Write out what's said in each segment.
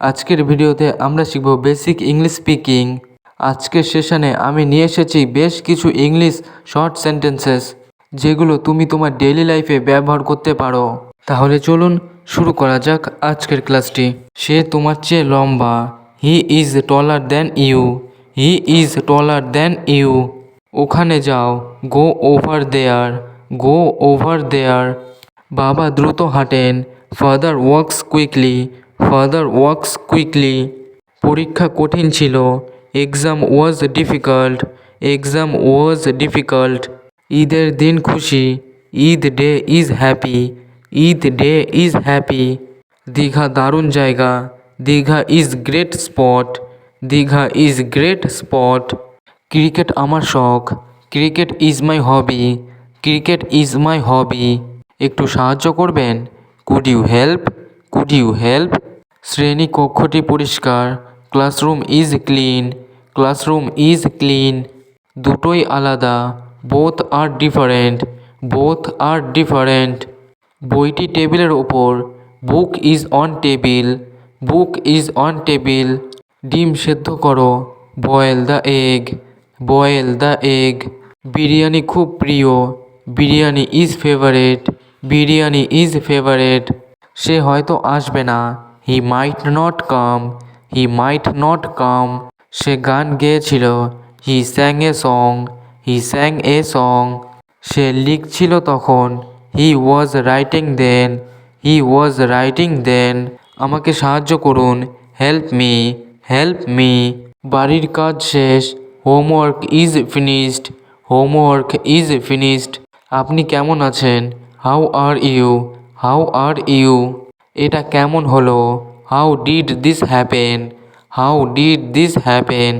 আজকের ভিডিওতে আমরা শিখব বেসিক ইংলিশ স্পিকিং। আজকের সেশনে আমি নিয়ে এসেছি বেশ কিছু ইংলিশ শর্ট সেন্টেন্সেস, যেগুলো তুমি তোমার ডেইলি লাইফে ব্যবহার করতে পারো। তাহলে চলুন শুরু করা যাক আজকের ক্লাসটি। সে তোমার চেয়ে লম্বা। He is taller than you. He is taller than you. ওখানে যাও। Go over there. Go over there. বাবা দ্রুত হাঁটেন। Father works quickly. Father works quickly পরীক্ষা কঠিন ছিল। Exam was difficult exam was difficult ঈদের দিন খুশি। Eid day is happy Eid day is happy Digha দারুণ জায়গা। Digha is great spot Digha is great spot cricket আমার শখ। Cricket is my hobby cricket is my hobby একটু সাহায্য করবেন? Could you help could you help শ্রেণি কক্ষটি পরিষ্কার, classroom is clean, classroom is clean. দুটোই আলাদা, both are different, both are different. বইটি টেবিলের ওপর, book is on table, book is on table. ডিম সেদ্ধ করো, boil the egg, boil the egg. Biryani খুব প্রিয়, biryani is favourite, biryani is favourite. সে হয়তো আসবে না। হি might not come he might not come সে গান গেয়েছিল। হি স্যাং a song he স্যাং a song সে লিখছিল তখন। হি was writing then he was writing দেন আমাকে সাহায্য করুন। হেল্প মি হেল্প মি বাড়ির কাজ শেষ। Homework is finished homework is finished আপনি কেমন আছেন? How are you how are you এটা কেমন হলো? How did this happen how did this happen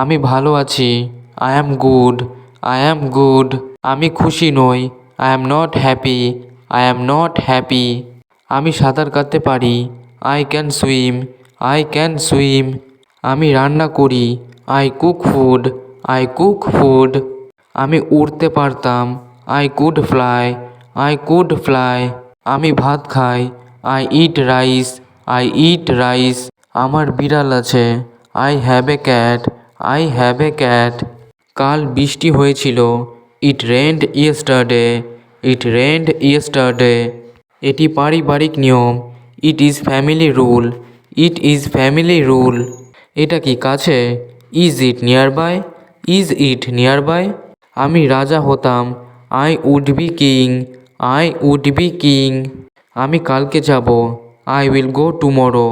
আমি ভালো আছি। I am good I am good আমি খুশি নই। I am not happy I am not happy আমি সাঁতার কাটতে পারি। I can swim I can swim আমি রান্না করি। I cook food I cook food আমি উড়তে পারতাম। I could fly I could fly আমি ভাত খাই। I eat rice I eat rice আমার বিড়াল আছে। I have a cat I have a cat কাল বৃষ্টি হয়েছিল। ইট রেন্ড ইয়েস্টারডে ইট রেন্ড ইয়েস্টারডে এটি পারিবারিক নিয়ম। It is family rule it is family rule এটা কি কাছে? Is it nearby is it nearby আমি রাজা হতাম। I would be king I would be king আমি কালকে যাব। I will go tomorrow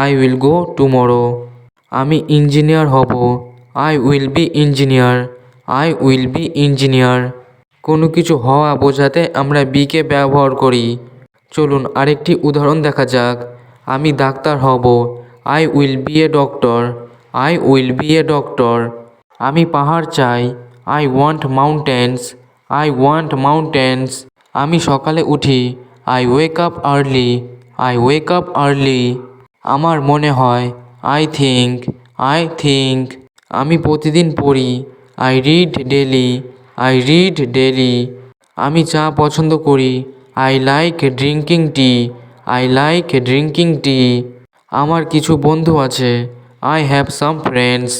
I will go tomorrow আমি ইঞ্জিনিয়ার হব। I will be engineer I will be engineer কোনো কিছু হওয়া বোঝাতে আমরা বিকে ব্যবহার করি। চলুন আরেকটি উদাহরণ দেখা যাক। আমি ডাক্তার হব। I will be a doctor I will be a doctor আমি পাহাড় চাই। I want mountains I want mountains আমি সকালে উঠি। I wake up early I wake up early আমার মনে হয় আই থিঙ্ক আই থিঙ্ক আমি প্রতিদিন পড়ি। I read daily I read daily আমি চা পছন্দ করি। I like drinking tea I like drinking tea আমার কিছু বন্ধু আছে। I have some friends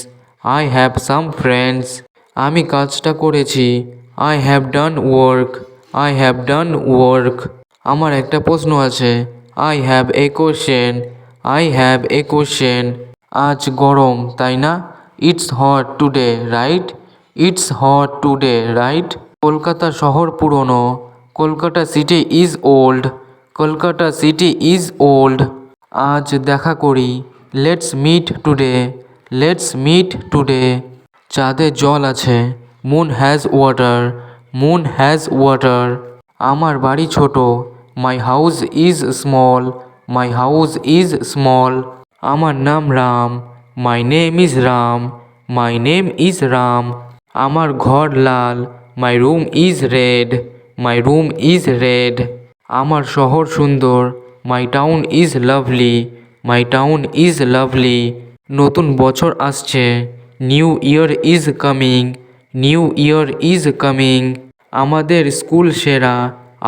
I have some friends আমি কাজটা করেছি। I have done work I have done work আমার একটা প্রশ্ন আছে। I have a question I have a question আজ গরম, তাই না? It's hot today right it's hot today right Kolkata শহর পুরনো। Kolkata city is old Kolkata city is old আজ দেখা করি। Let's meet today let's meet today চাঁদে জল আছে। Moon has water moon has water আমার বাড়ি ছোট। My house is small my house is small আমার নাম Ram. My name is Ram. My name is Ram. আমার ঘর লাল। My room is red my room is red আমার শহর সুন্দর। My town is lovely my town is lovely নতুন বছর আসছে। New year is coming new year is coming আমাদের school সেরা।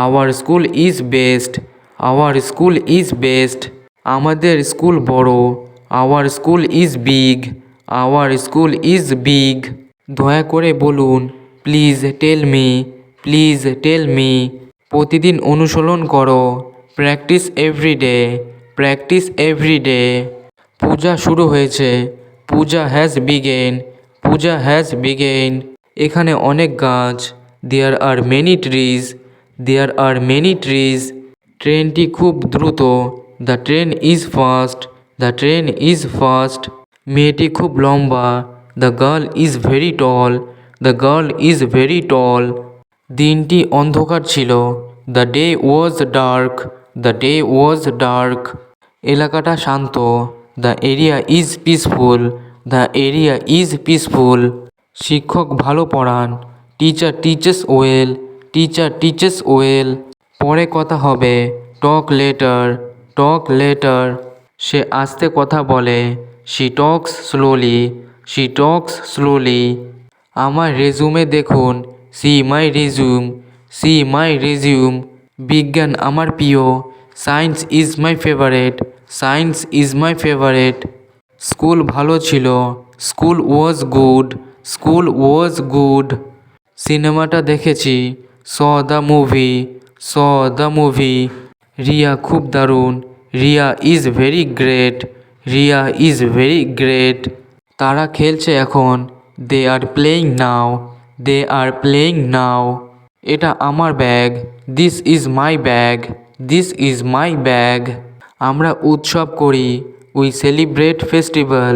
Our school is best our school is best আমাদের school বড়। Our school is big our school is big দয়া করে বলুন please tell me please tell me প্রতিদিন অনুসরণ করো। Practice every day practice every day Puja শুরু হয়েছে। Puja has begun Puja has begin এখানে অনেক গাছ। There are many trees there are many trees ট্রেনটি খুব দ্রুত। The train is fast the train is fast মেয়েটি খুব লম্বা। The girl is very tall the girl is very tall দিনটি অন্ধকার ছিল। The day was dark the day was dark এলাকাটা শান্ত। The area is peaceful the area is peaceful শিক্ষক ভালো পড়ান। Teacher teaches well teacher teaches well পরে কথা হবে। টক লেটার টক লেটার সে আস্তে কথা বলে। She talks slowly she talks slowly আমার রেজুমে দেখুন। See my resume see my resume বিজ্ঞান আমার প্রিয়। Science is my favourite science is my favourite school ভালো ছিল। School was good school was good সিনেমাটা দেখেছি। Saw the movie saw the movie Riya খুব দারুণ। Riya is very great Riya is very great তারা খেলছে এখন। দে are playing now they are playing now এটা আমার bag this is my bag this is my bag আমরা উৎসব করি। We celebrate festival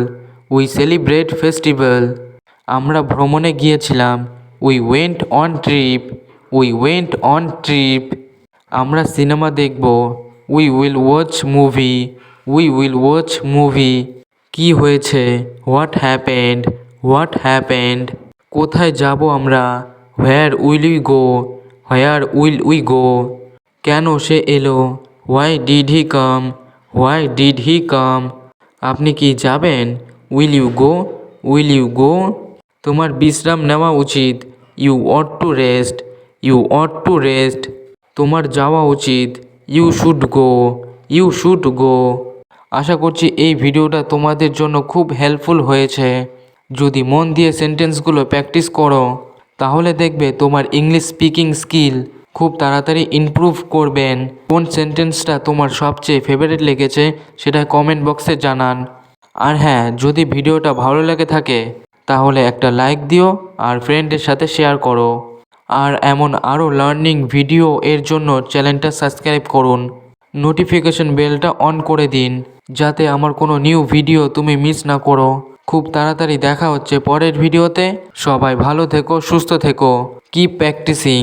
we celebrate festival আমরা ভ্রমণে গিয়েছিলাম। We went on trip we went on trip আমরা সিনেমা দেখব। We will watch movie we will watch movie কি হয়েছে? হোয়াট হ্যাপেন্ড হোয়াট হ্যাপেন্ড কোথায় যাব আমরা? Where will we go where will we go কেন সে এলো? Why did he come why did he come আপনি কি যাবেন? Will you go will you go তোমার বিশ্রাম নেওয়া উচিত। You ought to rest you ought to rest তোমার যাওয়া উচিত। You should go you should go আশা করছি এই ভিডিওটা তোমাদের জন্য খুব হেল্পফুল হয়েছে। যদি মন দিয়ে সেন্টেন্সগুলো প্র্যাকটিস করো, তাহলে দেখবে তোমার ইংলিশ স্পিকিং স্কিল খুব তাড়াতাড়ি ইমপ্রুভ করবেন। কোন সেন্টেন্সটা তোমার সবচেয়ে ফেভারিট লেগেছে, সেটা কমেন্ট বক্সে জানান। আর হ্যাঁ যদি ভিডিওটা ভালো লেগে থাকে, তাহলে একটা লাইক দিও আর ফ্রেন্ডের সাথে শেয়ার করো। আর এমন আরও লার্নিং ভিডিও এর জন্য চ্যানেলটা সাবস্ক্রাইব করুন। নোটিফিকেশন বেলটা অন করে দিন, যাতে আমার কোনো নিউ ভিডিও তুমি মিস না করো। খুব তাড়াতাড়ি দেখা হচ্ছে পরের ভিডিওতে সবাই ভালো থেকো, সুস্থ থেকো। Keep practising